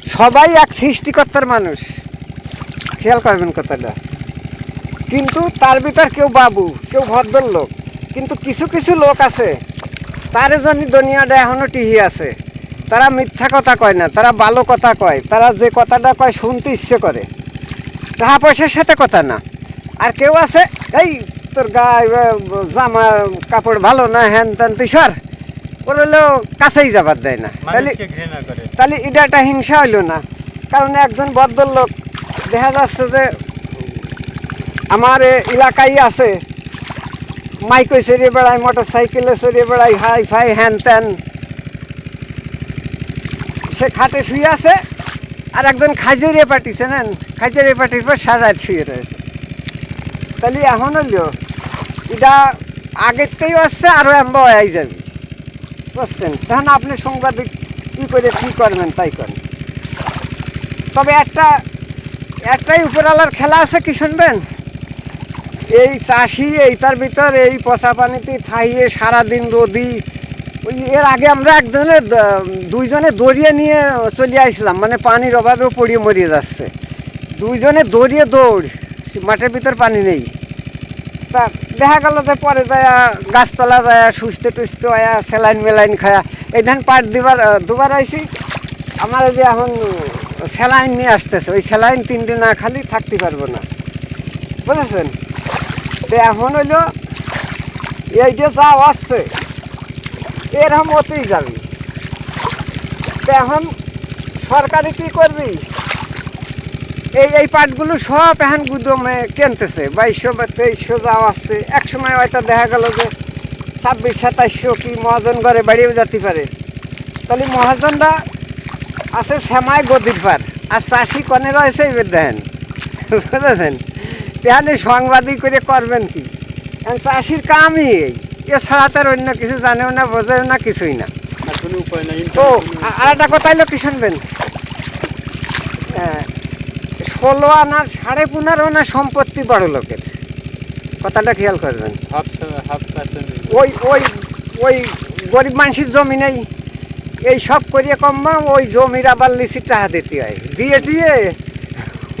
সবাই এক সৃষ্টিকর্তার মানুষ। খেয়াল করবেন কথাটা। কিন্তু তার ভিতর কেউ বাবু, কেউ ভদ্রলোক, কিন্তু কিছু কিছু লোক আছে। তার জন্য দুনিয়াটা এখনও টিহি আছে। তারা মিথ্যা কথা কয় না, তারা ভালো কথা কয়, তারা যে কথাটা কয় শুনতে ইচ্ছে করে। টাকা পয়সার সাথে কথা না। আর কেউ আছে, এই তোর গায়ে জামা, কাপড় ভালো না, হ্যান ত্যান, তুই সর। ওর হলো কাছেই যাবার দেয় না। তাহলে তাহলে এটা একটা হিংসা হইল না। কারণ একজন ভদ্রলোক দেখা যাচ্ছে যে আমার এলাকায় আছে। মাইকে সরিয়ে বেড়ায় মোটর সাইকেলে সরিয়ে বেড়ায় হাই ফাই হ্যান ত্যান। সে খাটে শুয়ে আছে আর একজন খাজুরিয়ে পাঠিয়েছে নেন খাজুরিয়ে পাঠিয়ে পর সারা শুয়ে রয়েছে। তাহলে এখন হইল এটা আগের থেকেই আসছে আরও এম্বা হয়ে যাবে। বুঝছেন? তখন আপনি সাংবাদিক কী করে কী করবেন তাই করেন। তবে একটা, একটাই উপরালার খেলা আছে কি শুনবেন? এই চাষি, এই তার ভিতর, এই পচা পানিতে থাইয়ে সারাদিন রোদি, ওই এর আগে আমরা একজনের দুইজনে দড়িয়ে নিয়ে চলে আসলাম মানে পানির অভাবেও পড়িয়ে মরিয়ে যাচ্ছে। দুইজনে দড়িয়ে দৌড় মাঠের ভিতর পানি নেই। তা দেখা গেল যে পরে যায় গাছতলা যায় সুস্থ টুস্থ আয়া স্যালাইন মেলাইন খায়া। এই ধান পাট দিবার দুবার আইছি। আমার যে এখন স্যালাইন নিয়ে আসতেছে, ওই স্যালাইন তিন দিন না খালি থাকতে পারব না। বুঝেছেন? তো এখন হইল, এই যে যা আসছে, এরকম ওতেই যাবি তো এখন সরকারি কি করবি? এই এই পাটগুলো সব এখন গুদমে কিনতেছে বাইশশো বা তেইশশো যাও আসছে এক সময় হয়তো দেখা গেল যে ছাব্বিশ সাতাইশশো কি মহাজন ঘরে বাড়িও যেতে পারে। তাহলে মহাজনরা আছে শ্যামায় গদির পার আর চাষি কনে রয়েছে এবার দেখেন বুঝেছেন? তাহলে সাংবাদিক করে করবেন কি? এখন চাষির কামই এই এছাড়া তার অন্য কিছু জানেও না বোঝেও না কিছুই না। আর কোনো উপায় নাই। তো আর একটা কথা হলো কি শুনবেন? আহ, ষোলো আনার সাড়ে পনেরো আনা সম্পত্তি বড় লোকের। কথাটা খেয়াল করবেন। ওই ওই ওই গরিব মানুষের জমি নেই। এই সব করিয়ে কম্মা ওই জমির আবার লিসি টাকা দিতে হয়। দিয়ে দিয়ে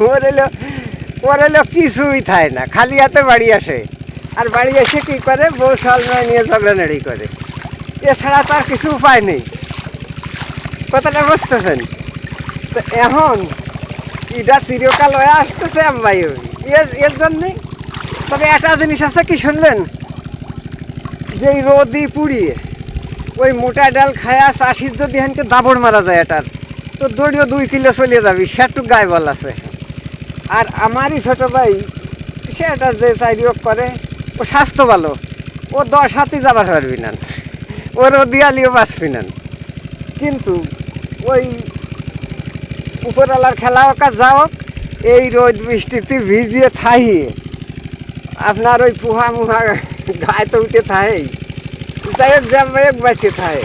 ওর এলো ওর এলো কিছুই থাকে না, খালি হাতে বাড়ি আসে। আর বাড়ি এসে কী করে? বউ সালমায় নিয়ে ঝগড়ানাড়ি করে। এছাড়া তার কিছু উপায় নেই। কথাটা বুঝতেছেন? তো এখন এটা চিরকাল হয়ে আসতেছে আম্বাই এর এর জন্যে। তবে একটা জিনিস আছে কি শুনলেন যে রোদি পুড়িয়ে ওই মোটা ডাল খায়া চাষির যদি হেনকে দাবড় মারা যায় এটার, তো দড়িও দুই কিলো চলে যাবি সেটুক গায়ে বল আছে। আর আমারই ছোট ভাই, সে এটা যে চাইরিও করে, ও স্বাস্থ্য ভালো। ও দশ হাতি যাবার পারবি না। ও রদিয়ালিও বাঁচবি না। কিন্তু ওই উপরওয়ালার খেলা হোক আর যা হোক, এই রোদ বৃষ্টিতে ভিজিয়ে থাইয়ে আপনার ওই পুহা মুহা গায়ে তো উঠে থাকেই যাই হোক যাই হোক বাঁচে থাকে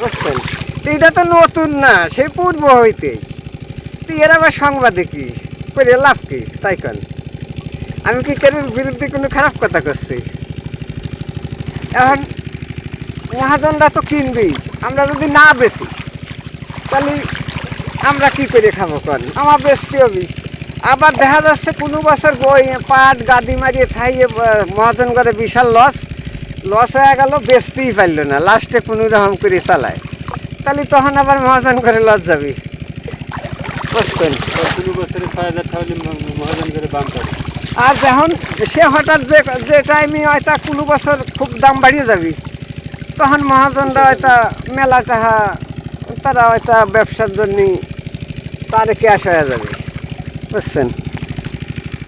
বুঝছেন? তো এটা তো নতুন না সেই পূর্ব হইতে। তো এর আবার সাংবাদিকই করে লাভ কি? তাই কেন। আমি কি কেন বিরুদ্ধে কোনো খারাপ কথা করছি? এখন মহাজনরা তো কিনবেই আমরা যদি না বেশি তাহলে আমরা কি করে খাব কন? আমার বেচতে হবে আবার দেখা যাচ্ছে কোনো বছর বই পাট গাদি মারিয়ে আহ, মহাজন করে বিশাল লস। লস হয়ে গেল বেচতেই পারল না লাস্টে কোনো রকম করে চালায়। তাহলে তখন আবার মহাজন করে লস যাবি। বুঝছেন? কোনো বছরে ছয় হাজার তাহলে মহাজন করে বাম পাবে আর যখন সে হঠাৎ যে যে টাইমে হয়তো কোনো বছর খুব দাম বাড়িয়ে যাবি তখন মহাজনরা হয়তো মেলা টাহা তারা হয়তো ব্যবসার জন্য তার ক্যাশ হয়ে যাবে। বুঝছেন?